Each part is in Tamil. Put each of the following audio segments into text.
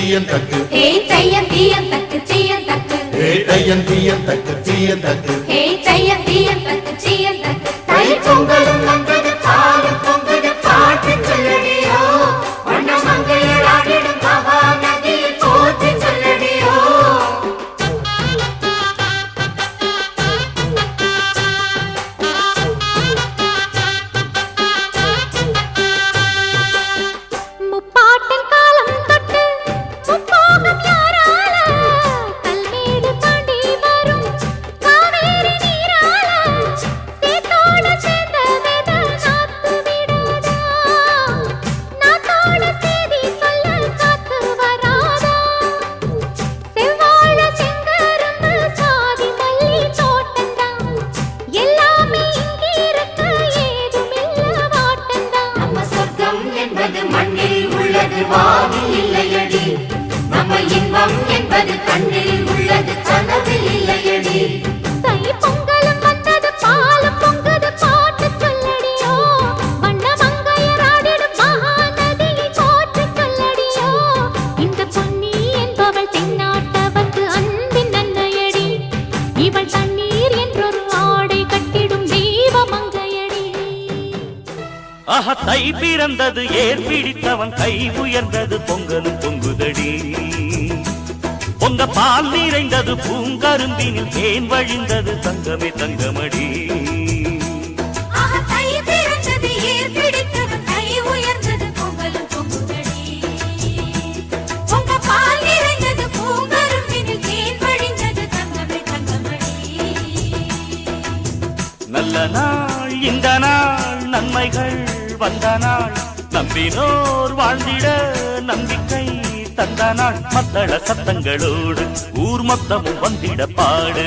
தீயந்தக்கு தீயந்தக்கு தீயந்தக்கு தீயந்தக்கு கை பிறந்தது ஏர் பிடித்தவன் கை உயர்ந்தது பொங்கலும் பொங்குதடி. பொங்க பால் நிறைந்தது பூங்கரும்பினில் தேன் வழிந்தது தங்கமே தங்கமடி. நல்ல நாள் இந்த நாள் நன்மைகள். வந்த நாள். நம்பினோர் வாழ்ந்திட நம்பிக்கை தந்த நாள். மத்தள சத்தங்களோடு ஊர் மொத்தமும் வந்திட பாடு.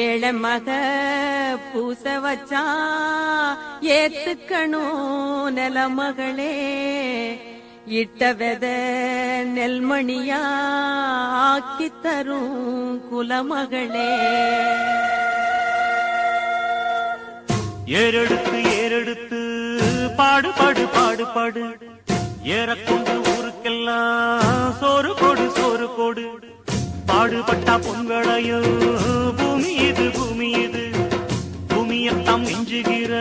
ஏழை மக பூச வச்சா ஏத்துக்கணும் நில மகளே. இட்ட வெத நெல்மணியா ஆக்கி தரும் குலமகளே ஏறெடுத்து ஏறெடுத்து பாடு பாடு பாடு பாடு. ஏறக்கொண்டு ஊருக்கெல்லாம் சோறு கொடு சோறு கொடு பாடுபட்டா பொன்வளையோ? பூமி இது பூமி இது. பூமியத்தாம் மிஞ்சுகிற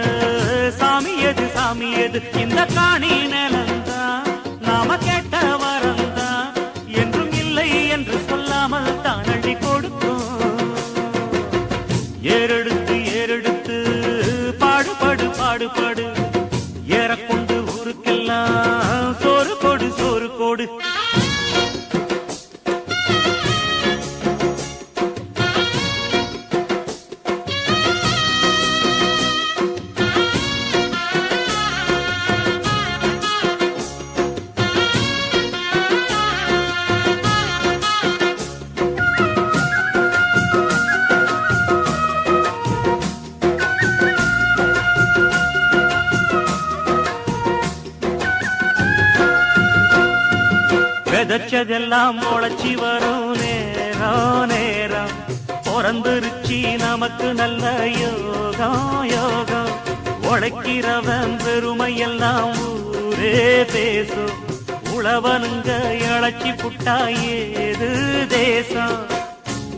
சாமி எது சாமி எது? இந்த காணி நிலந்தா நாம கேட்ட வரந்தா. என்றும் இல்லை என்று சொல்லாமல் தான் அள்ளி கொடுத்தோம். ஏறெடுத்து ஏறெடுத்து பாடுபாடு பாடுபாடு விதைச்சதெல்லாம் முளைச்சி வரும் நேரம் நேரம். பிறந்துருச்சி நமக்கு நல்ல யோகம் யோகம். உழைக்கிறவன் பெருமை எல்லாம் ஊரே பேசும். உழவனுங்க இழைச்சி புட்டா ஏது தேசம்?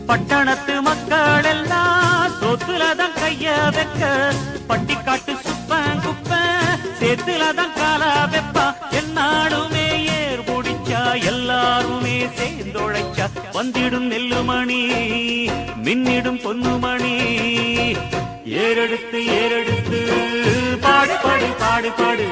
பட்டணத்து மக்கள் எல்லாம் சொத்துலதான் கைய வைக்க. பட்டிக்காட்டு சுப்பன் குப்பன் சேத்துலதான் கால வெப்பா. என்னாடுமே ஏ எல்லாருமே சேர்ந்தொழைச்சா வந்திடும் நெல்லுமணி மின்னிடும் பொன்னுமணி. ஏறெடுத்து ஏறெடுத்து பாடு பாடு பாடு பாடு.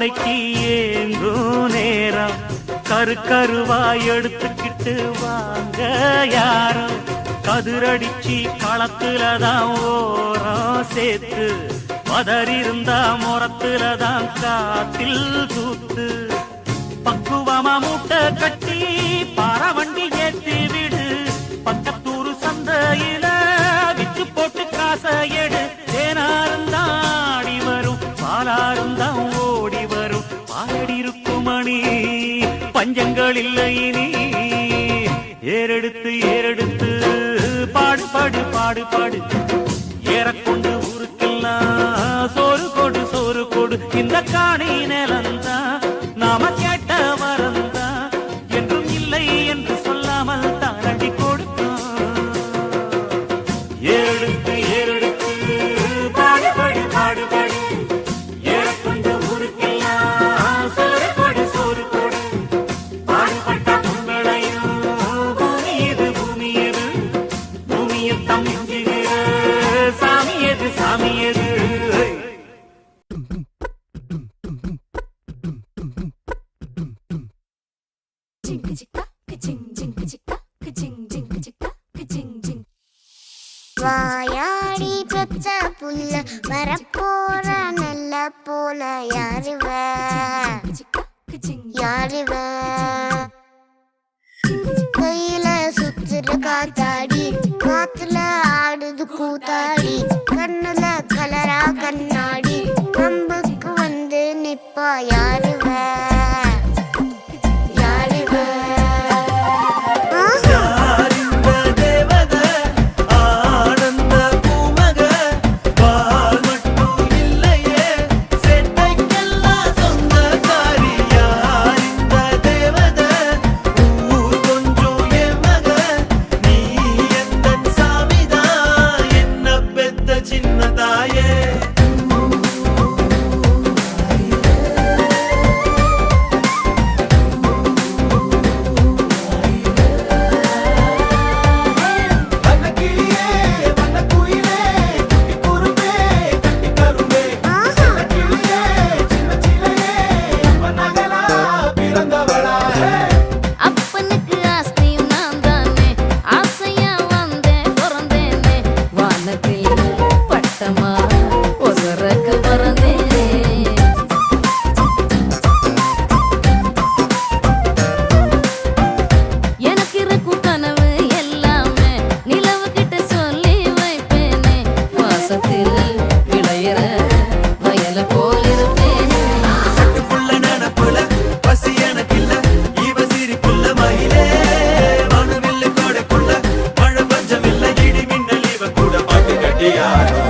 அறுவடைக்கு ஏங்கும் நேரம். கரு கருவாய் எடுத்துக்கிட்டு வாங்க யாரும். கதிரடிச்சு களத்துல தான் ஓரம் சேர்த்து. பதறிருந்தா முறத்துல தான் காத்தில் தூத்து. பக்குவமா மூட்டை கட்டி பாரவண்டி ஏற்றி விடு. பக்கத்தூர் சந்தையில் பாடு பாடு. புள்ள வரப்போற நல்ல போல யாருவ? யாருவ? கையில சுத்துற காத்தாடி காத்துல ஆடுது கூத்தாடி கண்ணுல கலரா கண்ணாடி கம்புக்கு வந்து நிப்பா யாரு? பாட்டு கட்டியாடும்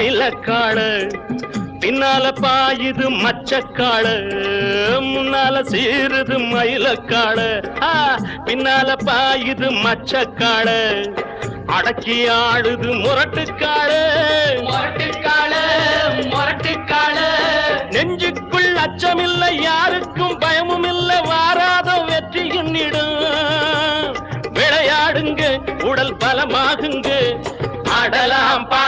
சீருது மயிலக்காடு பின்னால பாயுது மச்சக்காடு முன்னால சீருது மயிலக்காடு ஆ, பின்னால பாயுது மச்சக்காடு அடக்கி ஆடுது முரட்டுக்காடு முரட்டுக்காடு முரட்டுக்காடு நெஞ்சுக்குள் அச்சமில்லை யாருக்கும் பயமும் இல்லை வாராத வெற்றி எண்ணிடும் விளையாடுங்க உடல் பலமாகுங்க ஆடலாம் பாடலாம்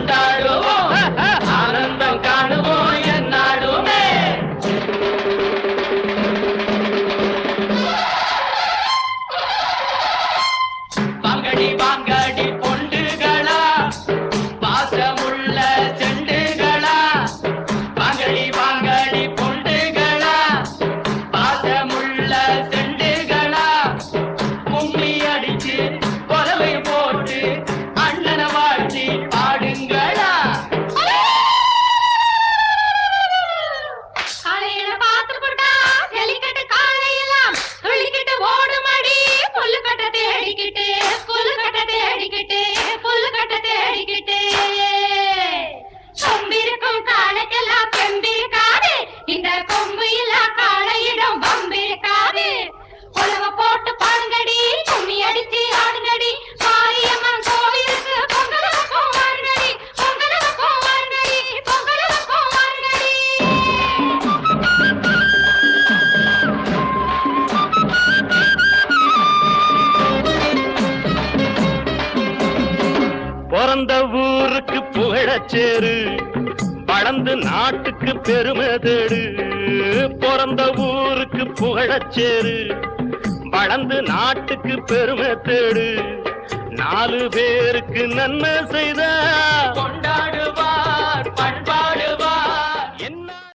சேரு. வளர்ந்து நாட்டுக்கு பெருமை தேடு. பிறந்த ஊருக்கு புகழச்சேரு வளர்ந்து நாட்டுக்கு பெருமை தேடு. நாலு பேருக்கு நன்மை செய்த